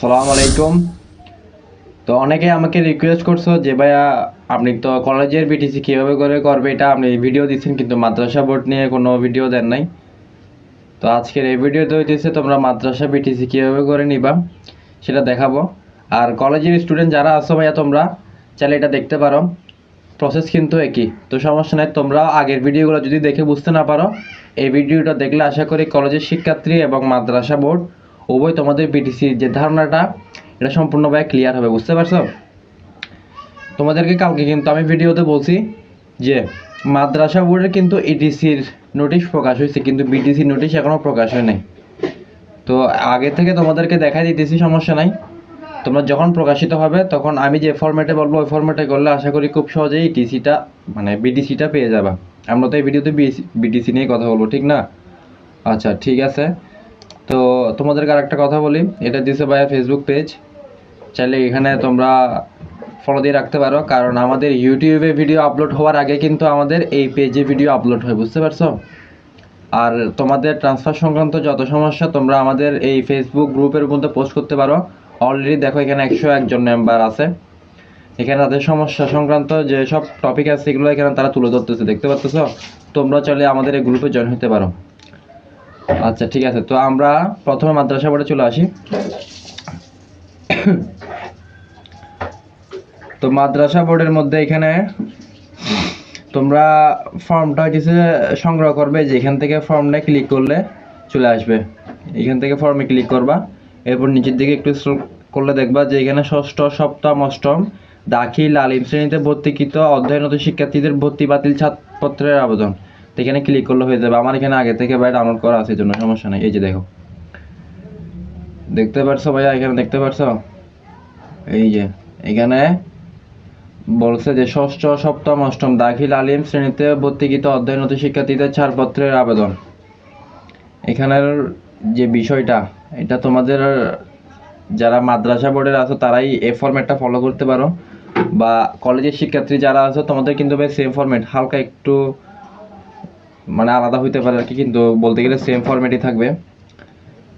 সালাম আলাইকুম। তো অনেকে আমাকে রিকোয়েস্ট করছ যে, ভাইয়া, আপনি তো কলেজের বিটিসি কীভাবে করে করবে? এটা আপনি ভিডিও দিচ্ছেন, কিন্তু মাদ্রাসা বোর্ড নিয়ে কোনো ভিডিও দেন নাই। তো আজকের এই ভিডিওতে হইতেছে, তোমরা মাদ্রাসা বিটিসি কীভাবে করে নিবা? সেটা দেখাবো। আর কলেজের স্টুডেন্ট যারা আছো ভাইয়া, তোমরা চাইলে এটা দেখতে পারো। প্রসেস কিন্তু একই। তো সমস্যা নাই, তোমরা আগের ভিডিওগুলো যদি দেখে বুঝতে না পারো, এই ভিডিওটা দেখলে আশা করি কলেজের শিক্ষার্থী এবং মাদ্রাসা বোর্ড উভয় তোমাদের বিটিসির যে ধারণাটা, এটা সম্পূর্ণভাবে ক্লিয়ার হবে, বুঝতে পারছ? তোমাদেরকে কালকে কিন্তু আমি ভিডিওতে বলছি যে, মাদ্রাসা বোর্ডের কিন্তু ইটিসির নোটিশ প্রকাশ হয়েছে, কিন্তু বিটিসির নোটিশ এখনও প্রকাশ হয় নাই তো আগে থেকে তোমাদেরকে দেখাই দিতেছি, সমস্যা নাই। তোমরা যখন প্রকাশিত হবে, তখন আমি যে ফরম্যাটে বলব, ওই ফরম্যাটে করলে আশা করি খুব সহজেই টিসিটা মানে বিটিসিটা পেয়ে যাবা। আমরা তো এই ভিডিওতে বিটিসি নিয়ে কথা বলব, ঠিক না? আচ্ছা ঠিক আছে। তো তোমাদেরকে আরেকটা কথা বলি। এটা দিছে ভাইয়া ফেসবুক পেজ চাইলে এখানে তোমরা ফলো দিয়ে রাখতে পারো, কারণ আমাদের ইউটিউবে ভিডিও আপলোড হওয়ার আগে কিন্তু আমাদের এই পেজে ভিডিও আপলোড হয়, বুঝতে পারছ? আর তোমাদের ট্রান্সফার সংক্রান্ত যত সমস্যা, তোমরা আমাদের এই ফেসবুক গ্রুপের মধ্যে পোস্ট করতে পারো। অলরেডি দেখো এখানে একশো একজন মেম্বার আছে। এখানে তাদের সমস্যা সংক্রান্ত যে সব টপিক আছে, সেগুলো এখানে তারা তুলে ধরতেছে, দেখতে পাচ্ছ তোমরা চাইলে আমাদের এই গ্রুপে জয়েন হতে পারো। আচ্ছা ঠিক আছে। তো আমরা প্রথমে মাদ্রাসা বোর্ডে চলে আসি। তো মাদ্রাসা বোর্ডের মধ্যে এখানে তোমরা ফর্মটা হচ্ছে সংগ্রহ করবে যে এখান থেকে ফর্মটা ক্লিক করলে চলে আসবে। এখান থেকে ফর্মে ক্লিক করবা। এরপর নিচের দিকে একটু করলে দেখবা যে এখানে ষষ্ঠ, সপ্তম, অষ্টম, দাখিল, আলিম শ্রেণীতে ভর্তিকৃত অধ্যয়নরত শিক্ষার্থীদের ভর্তি বাতিল ছাড়পত্রের আবেদন। এখানে ক্লিক করলে হয়ে যাবে। আমার এখানে আগে থেকে ভাই ডাউনলোড করা আছে জন্য সমস্যা নেই। এই যে দেখো। দেখতে পারছ ভাইয়া? এখানে দেখতে পারছ? এই যে, এখানে বলছে যে, ষষ্ঠ, সপ্তম, অষ্টম, দাখিল, আলিম, শ্রেণীতে ভর্তিকৃত অধ্যয়নরত শিক্ষার্থীদের ছাড়পত্রের আবেদন। এখানের যে বিষয়টা, এটা তোমাদের যারা মাদ্রাসা বোর্ডের আছো, তারাই এ ফরম্যাটটা ফলো করতে পারো। বা কলেজের শিক্ষার্থী যারা আছো, তোমাদের কিন্তু ভাই সেম ফরম্যাট হালকা একটু মানে আলাদা হইতে পারে আর কি, কিন্তু বলতে গেলে সেম ফরম্যাটই থাকবে।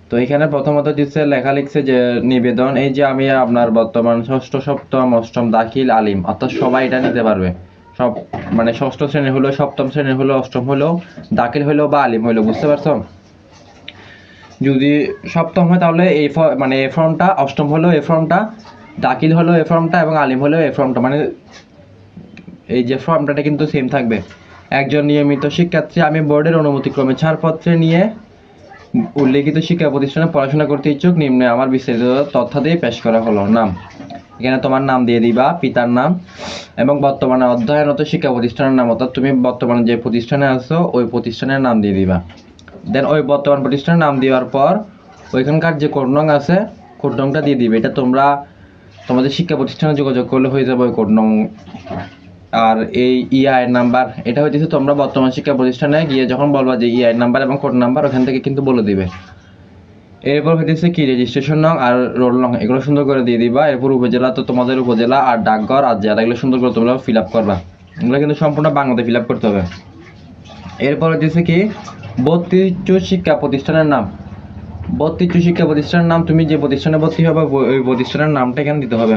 তো এখানে প্রথমত দিচ্ছে লেখা লিখছে যে, নিবেদন, এই যে আমি আপনার বর্তমান ষষ্ঠ, সপ্তম, অষ্টম দাখিল আলিম, অর্থাৎ সবাই এটা নিতে পারবে। সব মানে ষষ্ঠ শ্রেণি হলো সপ্তম শ্রেণি হলো অষ্টম হলো দাখিল হলো বা আলিম হলো বুঝতে পারছ? যদি সপ্তম হয় তাহলে এই মানে এ ফর্মটা, অষ্টম হলো এ ফর্মটা, দাখিল হলো এ ফর্মটা এবং আলিম হলো এ ফর্মটা মানে এই যে ফর্মটা কিন্তু সেম থাকবে। একজন নিয়মিত শিক্ষার্থী, আমি বোর্ডের অনুমতিক্রমে ছাড়পত্রে নিয়ে উল্লেখিত শিক্ষা প্রতিষ্ঠানে পড়াশোনা করতে ইচ্ছুক। নিম্নে আমার বিস্তারিত তথ্য দিয়ে পেশ করা হলো। নাম। এখানে তোমার নাম দিয়ে দিবা, পিতার নাম এবং বর্তমানে অধ্যয়নরত শিক্ষা প্রতিষ্ঠানের নাম। অর্থাৎ তুমি বর্তমানে যে প্রতিষ্ঠানে আছো, ওই প্রতিষ্ঠানের নাম দিয়ে দিবা। দেন ওই বর্তমান প্রতিষ্ঠানের নাম দেওয়ার পর ওইখানকার যে কোড নং আছে কোড নংটা দিয়ে দিবে। এটা তোমরা তোমাদের শিক্ষা প্রতিষ্ঠানে যোগাযোগ করলে হয়ে যাবে ওই কোড নং আর এই ইআই নাম্বার এটা হচ্ছে তোমরা বর্তমান শিক্ষা প্রতিষ্ঠানে গিয়ে যখন বলবা যে ইআই নাম্বার এবং কোড নাম্বার ওখান থেকে কিন্তু বলে দিবে। এরপর হইতেছে কি? রেজিস্ট্রেশন নং আর রোল নং, এগুলো সুন্দর করে দিয়ে দিবা। এরপর উপজেলা, তো তোমাদের উপজেলা আর ডাকঘর আর জেলা এগুলো সুন্দর করে তোমরা ফিল আপ করবা। এগুলো কিন্তু সম্পূর্ণ বাংলাতে ফিল আপ করতে হবে। এরপর হচ্ছে কি? বত্রিশ শিক্ষা প্রতিষ্ঠানের নাম। বত্রিশ শিক্ষা প্রতিষ্ঠানের নাম, তুমি যে প্রতিষ্ঠানে ভর্তি হবে, ওই প্রতিষ্ঠানের নামটা এখানে দিতে হবে।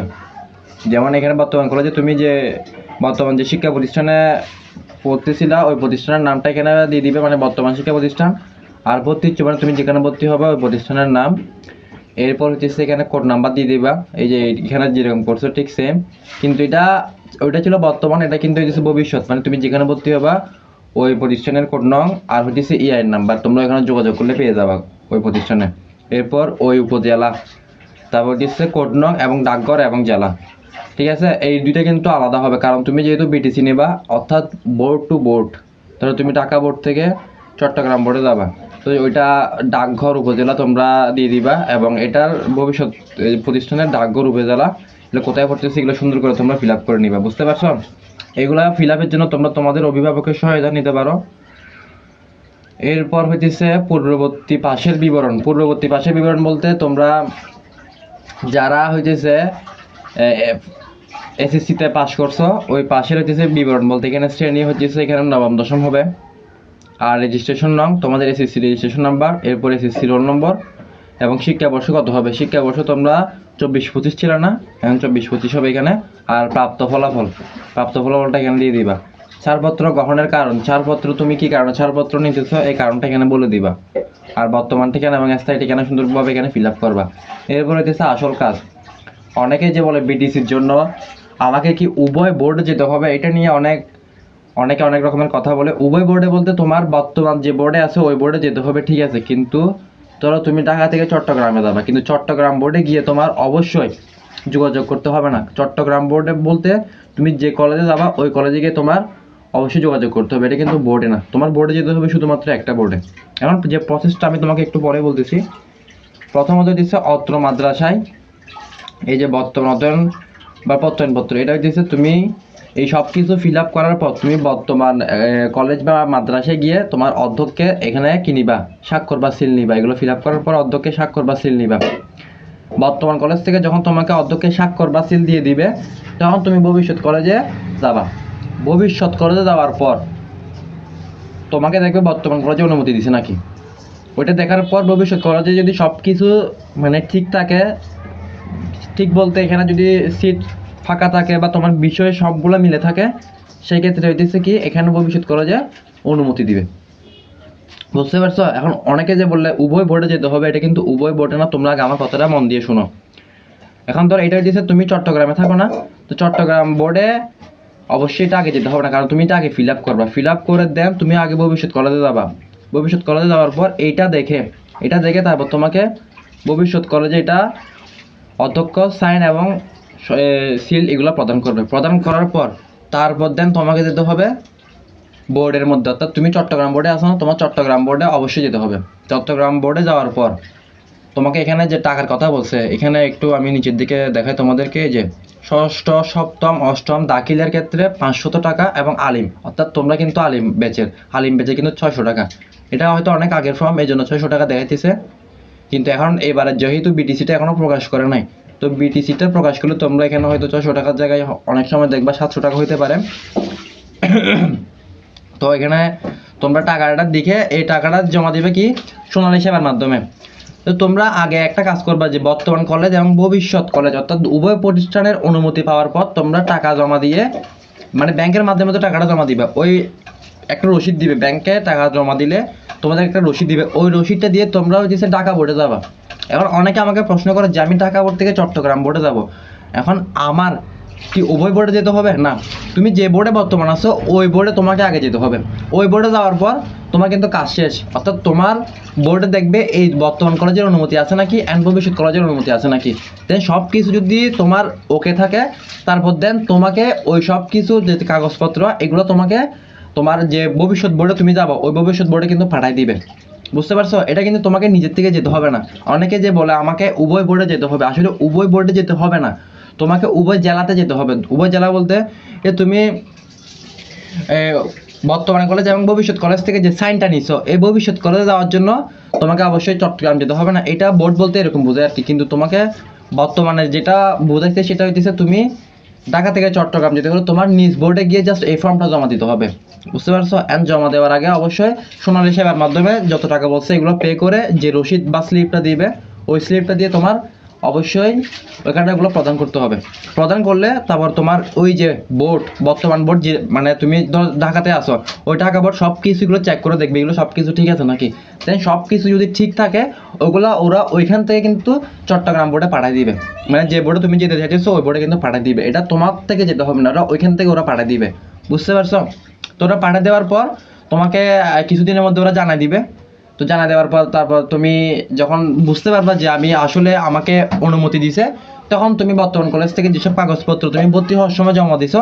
যেমন এখানে বর্তমান কলেজে তুমি যে বর্তমান যে শিক্ষা প্রতিষ্ঠানে পড়তেছিলা ওই প্রতিষ্ঠানের নামটা এখানে দিয়ে দিবে মানে বর্তমান শিক্ষা প্রতিষ্ঠান আর ভর্তি হচ্ছে মানে তুমি যেখানে ভর্তি হবে, ওই প্রতিষ্ঠানের নাম। এরপর হচ্ছে এখানে কোড নাম্বার দিয়ে দিবা। এই যে এখানে যেরকম করছ, ঠিক সেম কিন্তু এটা, ওইটা ছিল বর্তমান, এটা কিন্তু হচ্ছে ভবিষ্যৎ। মানে তুমি যেখানে ভর্তি হবা, ওই প্রতিষ্ঠানের কোড নং, আর হচ্ছে ইআই নাম্বার তোমরা এখানে যোগাযোগ করলে পেয়ে যাবা ওই প্রতিষ্ঠানে। এরপর ওই উপজেলা। তারপর হচ্ছে কোড নং এবং ডাকঘর এবং জেলা। ঠিক আছে? এই দুইটা কিন্তু আলাদা হবে, কারণ তুমি যেহেতু বিটিসি নেবা, অর্থাৎ বোর্ড টু বোর্ড ধরো তুমি ঢাকা বোর্ড থেকে চট্টগ্রাম বোর্ডে যাবা। তো ওইটা ডাকঘর উপজেলা তোমরা দিয়ে দিবা, এবং এটার ভবিষ্যৎ প্রতিষ্ঠানের ডাকঘর উপজেলা, এগুলো কোথায় পড়তেছে এগুলো সুন্দর করে তোমরা ফিল করে নিবা, বুঝতে পারছ? এগুলা ফিল জন্য তোমরা তোমাদের অভিভাবকের সহায়তা নিতে পারো। এরপর হইতেছে পূর্ববর্তী পাশের বিবরণ। পূর্ববর্তী পাশের বিবরণ বলতে তোমরা যারা হইতেছে এসএসসিতে পাশ করছ, ওই পাশের হইতেছে বিবরণ বলতে এখানে শ্রেণি হইতেছে, এখানে নবম, দশম হবে। আর রেজিস্ট্রেশন নং তোমাদের এসএসসি রেজিস্ট্রেশন নাম্বার এরপর এসএসসি রোল নম্বর এবং শিক্ষাবর্ষ কত হবে? শিক্ষাবর্ষ তোমরা চব্বিশ পঁচিশ ছিল না, এখন চব্বিশ পঁচিশ হবে এখানে। আর প্রাপ্ত ফলাফল, প্রাপ্ত ফলাফলটা এখানে দিয়ে দিবা। ছাড়পত্র গ্রহণের কারণ, ছাড়পত্র তুমি কি কারণে, ছাড়পত্র নিতেছো, এই কারণটা এখানে বলে দিবা। আর বর্তমান ঠিকানা এবং স্থায়ী ঠিকানা সুন্দরভাবে এখানে ফিল আপ করবা। এরপর হইতেছে আসল কাজ। অনেকে যে বলে বিটিসির জন্য, আমাকে কি উভয় বোর্ডে যেতে হবে? এটা নিয়ে অনেক, অনেকে অনেক রকমের কথা বলে। উভয় বোর্ডে বলতে তোমার বর্তমান যে বোর্ডে আছে, ওই বোর্ডে যেতে হবে, ঠিক আছে? কিন্তু ধরো তুমি ঢাকা থেকে চট্টগ্রামে যাবে, কিন্তু চট্টগ্রাম বোর্ডে গিয়ে তোমার অবশ্যই যোগাযোগ করতে হবে না। চট্টগ্রাম বোর্ডে বলতে তুমি যে কলেজে যাবা, ওই কলেজে গিয়ে তোমার অবশ্যই যোগাযোগ করতে হবে। এটা কিন্তু বোর্ডে না। তোমার বোর্ডে যেতে হবে শুধুমাত্র একটা বোর্ডে এখন যে প্রসেসটা আমি তোমাকে একটু পরে বলতেছি, প্রথমত দিচ্ছে অত্র মাদ্রাসায় এই যে বর্তমান অধ্যয়ন বা প্রত্যয়নপত্র এটা হচ্ছে তুমি এই সব কিছু ফিল আপ করার পর তুমি বর্তমান কলেজ বা মাদ্রাসায় গিয়ে তোমার অধ্যক্ষকে এখানে কিনিবা স্বাক্ষর বা সিল নিবা। এগুলো ফিল আপ করার পর অধ্যক্ষকে স্বাক্ষর বা সিল নিবা। বর্তমান কলেজ থেকে যখন তোমাকে অধ্যক্ষের স্বাক্ষর বা সিল দিয়ে দিবে, তখন তুমি ভবিষ্যৎ কলেজে যাবা। ভবিষ্যৎ কলেজে যাওয়ার পর তোমাকে দেখবে বর্তমান কলেজে অনুমতি দিছে নাকি? ওইটা দেখার পর ভবিষ্যৎ কলেজে যদি সব কিছু মানে ঠিক থাকে ঠিক বলতে এখানে যদি সিট ফাঁকা থাকে বা তোমার বিষয় সবগুলো মিলে থাকে সেই ক্ষেত্রে হইতেছে কি, এখানে ভবিষ্যৎ কলেজে অনুমতি দিবে। বুঝতে পারছ? এখন অনেকে যে বললে, উভয় বোর্ডে যেতে হবে এটা কিন্তু উভয় বোর্ডে না, তোমরা আগে আমার কথাটা মন দিয়ে শোনো। এখন ধর, এটা হচ্ছে তুমি চট্টগ্রামে থাকো না, তো চট্টগ্রাম বোর্ডে অবশ্যই এটা আগে যেতে হবে না, কারণ তুমি এটা আগে ফিল আপ করবা। ফিল আপ করে দেন, তুমি আগে ভবিষ্যৎ কলেজে যাবা। ভবিষ্যৎ কলেজে যাওয়ার পর এইটা দেখে, এটা দেখে তারপর তোমাকে ভবিষ্যৎ কলেজে এটা অধ্যক্ষ, সাইন এবং সিল এগুলো প্রদান করবে। প্রদান করার পর তারপর দেন তোমাকে যেতে হবে বোর্ডের মধ্যে। অর্থাৎ তুমি চট্টগ্রাম বোর্ডে আসো না, তোমার চট্টগ্রাম বোর্ডে অবশ্যই যেতে হবে। চট্টগ্রাম বোর্ডে যাওয়ার পর, তোমাকে এখানে যে টাকার কথা বলছে, এখানে একটু আমি নিচের দিকে দেখাই তোমাদেরকে যে ষষ্ঠ, সপ্তম, অষ্টম দাখিলের ক্ষেত্রে পাঁচশত টাকা এবং আলিম। অর্থাৎ তোমরা কিন্তু আলিম বেচের আলিম বেচে কিন্তু ছয়শো টাকা। এটা হয়তো অনেক আগের ফর্ম এই জন্য ছয়শো টাকা দেখাইতেছে। কিন্তু এখন এবারে যেহেতু বিটিসিটা এখনও প্রকাশ করে নাই, তো বিটিসিটা প্রকাশ করলে তোমরা এখানে হয়তো ছশো টাকার জায়গায় অনেক সময় দেখবা সাতশো টাকা হইতে পারে। তো এখানে তোমরা টাকাটা দেখে এই টাকাটা জমা দিবে কি? সোনালী সেবার মাধ্যমে। তো তোমরা আগে একটা কাজ করবা যে বর্তমান কলেজ এবং ভবিষ্যৎ কলেজ অর্থাৎ উভয় প্রতিষ্ঠানের অনুমতি পাওয়ার পর তোমরা টাকা জমা দিয়ে মানে ব্যাংকের মাধ্যমে তো টাকাটা জমা দিবে। ওই একটা রসিদ দিবে ব্যাংকে টাকা জমা দিলে তোমাদের একটা রসিদ দিবে। ওই রসিদটা দিয়ে তোমরা হচ্ছে ঢাকা বোর্ডে যাবা। এখন অনেকে আমাকে প্রশ্ন করে যে, আমি ঢাকা বোর্ড থেকে চট্টগ্রাম বোর্ডে যাব। এখন আমার কি উভয় বোর্ডে যেতে হবে? না। তুমি যে বোর্ডে বর্তমান আছো, ওই বোর্ডে তোমাকে আগে যেতে হবে। ওই বোর্ডে যাওয়ার পর তোমার কিন্তু কাজ শেষ। অর্থাৎ তোমার বোর্ডে দেখবে এই বর্তমান কলেজের অনুমতি আছে নাকি অ্যান্ড ভবিষ্যৎ কলেজের অনুমতি আছে নাকি। দেন সব কিছু যদি তোমার ওকে থাকে, তারপর দেন তোমাকে ওই সব কিছু যে কাগজপত্র, এগুলো তোমাকে তোমার যে ভবিষ্যৎ বোর্ডে তুমি যাব, ওই ভবিষ্যৎ বোর্ডে কিন্তু পাঠাই দিবে। বুঝতে পারছ? এটা কিন্তু তোমাকে নিজের থেকে যেতে হবে না। অনেকে যে বলে, আমাকে উভয় বোর্ডে যেতে হবে। আসলে উভয় বোর্ডে যেতে হবে না। তোমাকে উভয় জেলাতে যেতে হবে। উভয় জেলা বলতে, এ তুমি বর্তমানে কলেজ এবং ভবিষ্যৎ কলেজ থেকে যে সাইনটা নিছো, এই ভবিষ্যৎ কলেজে যাওয়ার জন্য তোমাকে অবশ্যই চট্টগ্রাম যেতে হবে না। এটা বোর্ড বলতে এরকম বোঝায় আর কি। কিন্তু তোমাকে বর্তমানে যেটা বোঝাইছে সেটা হইতেছে তুমি ঢাকা থেকে চট্টগ্রাম যেতে হলে তোমার নিজ বোর্ডে গিয়ে জাস্ট এই ফর্মটা জমা দিতে হবে। বুঝতে পারছ? অ্যান্ড জমা দেওয়ার আগে অবশ্যই সোনালী সেবার মাধ্যমে যত টাকা বলছে এগুলো পে করে যে রসিদ বা স্লিপটা দিবে, ওই স্লিপটা দিয়ে তোমার অবশ্যই ওইখানে এগুলো প্রদান করতে হবে। প্রদান করলে তারপর তোমার ওই যে বোর্ড বর্তমান বোর্ড যে মানে তুমি ধর ঢাকাতে আসো ওই ঢাকা বোর্ড সব কিছুগুলো চেক করে দেখবে, এগুলো সব কিছু ঠিক আছে নাকি? দেন সব কিছু যদি ঠিক থাকে, ওগুলো ওরা ওইখান থেকে কিন্তু চট্টগ্রাম বোর্ডে পাঠিয়ে দিবে। মানে যে বোর্ডে তুমি যেতে চাইছো ওই বোর্ডে কিন্তু পাঠিয়ে দিবে। এটা তোমার থেকে যেতে হবে না, ওরা ওইখান থেকে ওরা পাঠিয়ে দিবে। বুঝতে পারছ? তো ওরা পাঠিয়ে দেওয়ার পর তোমাকে কিছুদিনের মধ্যে ওরা জানাই দিবে। তো জানা দেওয়ার পর তারপর তুমি যখন বুঝতে পারবা যে আমি আসলে আমাকে অনুমতি দিছে, তখন তুমি বর্তমান কলেজ থেকে যেসব কাগজপত্র তুমি ভর্তি হওয়ার সময় জমা দিছো,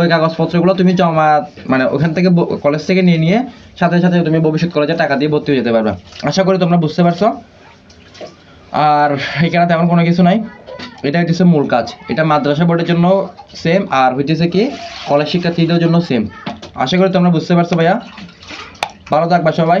ওই কাগজপত্রগুলো তুমি জমা মানে ওখান থেকে কলেজ থেকে নিয়ে নিয়ে সাথে সাথে তুমি ভবিষ্যৎ কলেজে টাকা দিয়ে ভর্তি হয়ে যেতে পারবে। আশা করি তোমরা বুঝতে পারছ। আর এখানে তেমন কোনো কিছু নাই। এটা হচ্ছে মূল কাজ। এটা মাদ্রাসা বোর্ডের জন্য সেম আর হইতেছে কি কলেজ শিক্ষার্থীদের জন্য সেম আশা করি তোমরা বুঝতে পারছ ভাইয়া। ভালো থাকবা সবাই।